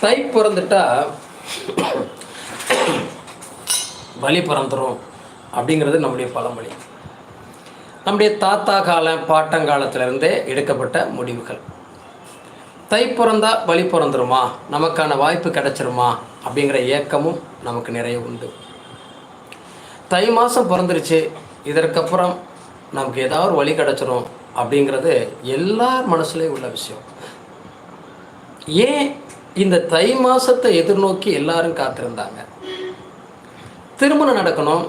தை பிறந்துட்டா வலி பிறந்துரும் அப்படிங்கிறது நம்முடைய பழமொழி. நம்முடைய தாத்தா காலம் பாட்டங்காலத்திலிருந்தே எடுக்கப்பட்ட முடிவுகள். தை பிறந்தா வழி பிறந்துருமா? நமக்கான வாய்ப்பு கிடைச்சிருமா? அப்படிங்கிற ஏக்கமும் நமக்கு நிறைய உண்டு. தை மாதம் பிறந்துருச்சு இதற்கப்புறம் நமக்கு ஏதாவது வழி கிடைச்சிரும் அப்படிங்கிறது எல்லார் மனசுலேயும் உள்ள விஷயம். ஏன் இந்த தை மாதத்தை எதிர்நோக்கி எல்லாரும் காத்திருந்தாங்க. திருமணம் நடக்கணும்.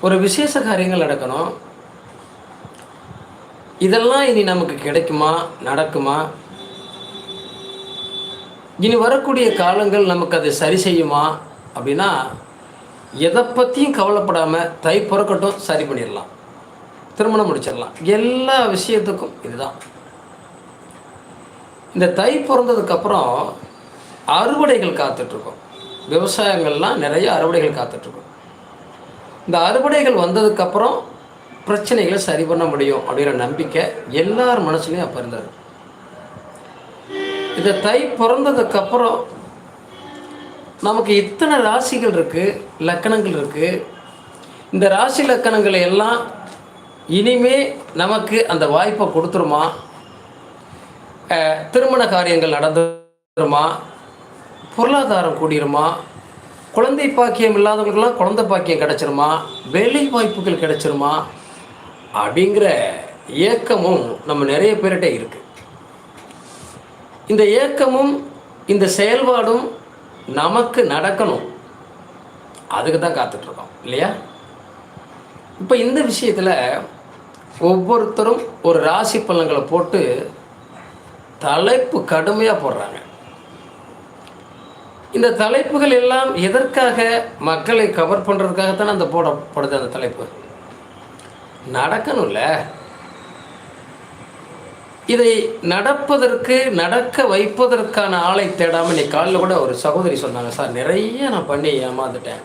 ஒரு விசேஷ காரியங்கள் நடக்கணும். இதெல்லாம் இனி நமக்கு கிடைக்குமா? நடக்குமா? இனி வரக்கூடிய காலங்கள் நமக்கு அதை சரி செய்யுமா? அப்படின்னா எதை பற்றியும் கவலைப்படாமல் தை பிறக்கட்டும் சரி பண்ணிடலாம். திருமணம் முடிச்சிடலாம். எல்லா விஷயத்துக்கும் இதுதான். இந்த தை பிறந்ததுக்கப்புறம் அறுவடைகள் காத்துட்ருக்கோம். விவசாயங்கள்லாம் நிறைய அறுவடைகள் காத்துட்ருக்கோம். இந்த அறுவடைகள் வந்ததுக்கப்புறம் பிரச்சனைகளை சரி பண்ண முடியும் அப்படிங்கிற நம்பிக்கை எல்லார் மனசுலையும் அப்போ இருந்தது. இந்த தை பிறந்ததுக்கப்புறம் நமக்கு இத்தனை ராசிகள் இருக்குது லக்கணங்கள் இருக்குது இந்த ராசி லக்கணங்களை எல்லாம் இனிமே நமக்கு அந்த வாய்ப்பை கொடுத்துருமா? திருமண காரியங்கள் நடந்துருமா? பொருளாதாரம் கூடிருமா? குழந்தை பாக்கியம் இல்லாதவங்களுக்கெல்லாம் குழந்தை பாக்கியம் கிடச்சிருமா? வேலை வாய்ப்புகள் கிடைச்சிருமா? அப்படிங்கிற ஏக்கமும் நம்ம நிறைய பேர்கிட்ட இருக்கு. இந்த ஏக்கமும் இந்த செயல்பாடும் நமக்கு நடக்கணும். அதுக்கு தான் காத்துட்ருக்கோம் இல்லையா? இப்போ இந்த விஷயத்தில் ஒவ்வொருத்தரும் ஒரு ராசி பலன்களை போட்டு தலைப்பு கடுமையாக போடுறாங்க. இந்த தலைப்புகள் எல்லாம் எதற்காக மக்களை கவர் பண்ணுறதுக்காகத்தானே அந்த போடப்படுது அந்த தலைப்பு? நடக்கணும்ல. இதை நடப்பதற்கு நடக்க வைப்பதற்கான ஆளை தேடாமல் இன்னைக்கு காலையில் கூட ஒரு சகோதரி சொன்னாங்க சார் நிறைய நான் பண்ணி ஏமாந்துட்டேன்.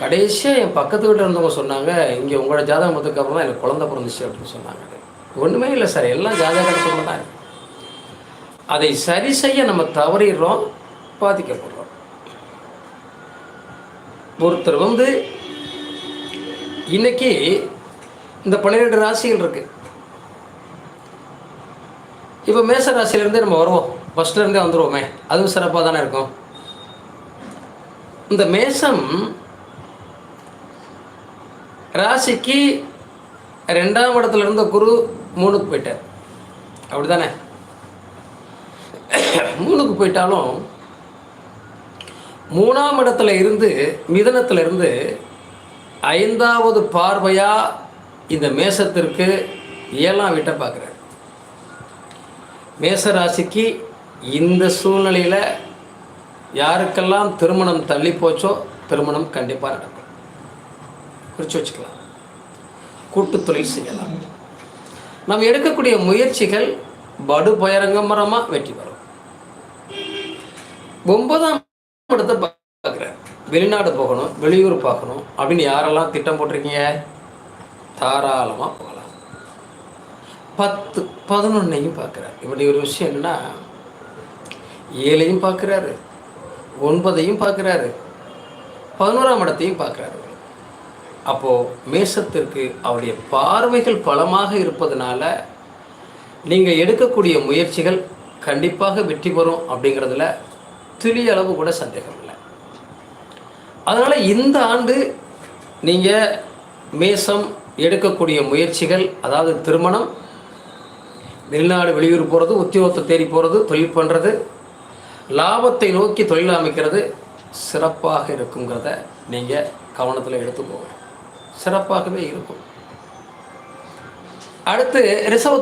கடைசியாக என் பக்கத்து வீட்டில் இருந்தவங்க சொன்னாங்க இங்கே உங்களோட ஜாதகம் பார்த்ததுக்கு அப்புறம் தான் எனக்கு குழந்த பிறந்துச்சு அப்படின்னு சொன்னாங்க. ஒன்றுமே இல்லை சார். எல்லாம் ஜாதக கிடைச்சவங்க தான் அதை சரி செய்ய நம்ம தவறிடுறோம் பாதிக்கப்படுறோம். ஒருத்தர் வந்து இன்னைக்கு இந்த பன்னிரெண்டு ராசிகள் இருக்கு. இப்போ மேச ராசியிலேருந்தே நம்ம வருவோம். ஃபஸ்ட்ல இருந்தே வந்துருவோமே. அதுவும் சிறப்பாக தானே இருக்கும். இந்த மேசம் ராசிக்கு ரெண்டாம் இடத்துல இருந்த குரு மூணுக்கு போயிட்டார். அப்படிதானே மூணுக்கு போயிட்டாலும் மூணாம் இடத்துல இருந்து மிதனத்துல இருந்து ஐந்தாவது பார்வையா இந்த மேசத்திற்கு ஏழாம் வீட்டை பார்க்குறார். மேச ராசிக்கு இந்த சூழ்நிலையில் யாருக்கெல்லாம் திருமணம் தள்ளி போச்சோ திருமணம் கண்டிப்பாக நடக்கும். குறித்து வச்சுக்கலாம். கூட்டு தொழில் செய்யலாம். நம்ம எடுக்கக்கூடிய முயற்சிகள் படு பயரங்கமரமாக வெற்றி வரும் ஒன்பதாம் இடத்தை பார்க்குறேன். வெளிநாடு போகணும் வெளியூர் பார்க்கணும் அப்படின்னு யாரெல்லாம் திட்டம் போட்டிருக்கீங்க? தாராளமாக போகலாம். பத்து பதினொன்னையும் பார்க்குறாரு. இப்படி ஒரு விஷயம் என்னன்னா ஏழையும் பார்க்குறாரு ஒன்பதையும் பார்க்குறாரு பதினோராம் இடத்தையும் பார்க்குறாரு. அப்போது மேசத்திற்கு அவருடைய பார்வைகள் பலமாக இருப்பதனால நீங்கள் எடுக்கக்கூடிய முயற்சிகள் கண்டிப்பாக வெற்றி பெறும் அப்படிங்கிறதுல துளிய அளவு கூட சந்தேகம் இல்லை. அதனால் இந்த ஆண்டு நீங்கள் மேசம் எடுக்கக்கூடிய முயற்சிகள் அதாவது திருமணம் வெளிநாடு வெளியூர் போகிறது உத்தியோகத்தை தேடி போகிறது தொழில் பண்ணுறது லாபத்தை நோக்கி தொழில் அமைக்கிறது சிறப்பாக இருக்குங்கிறத நீங்கள் கவனத்தில் எடுத்துக்கோங்க. சிறப்பாகவே இருக்கும். அடுத்து ரிசர்வ்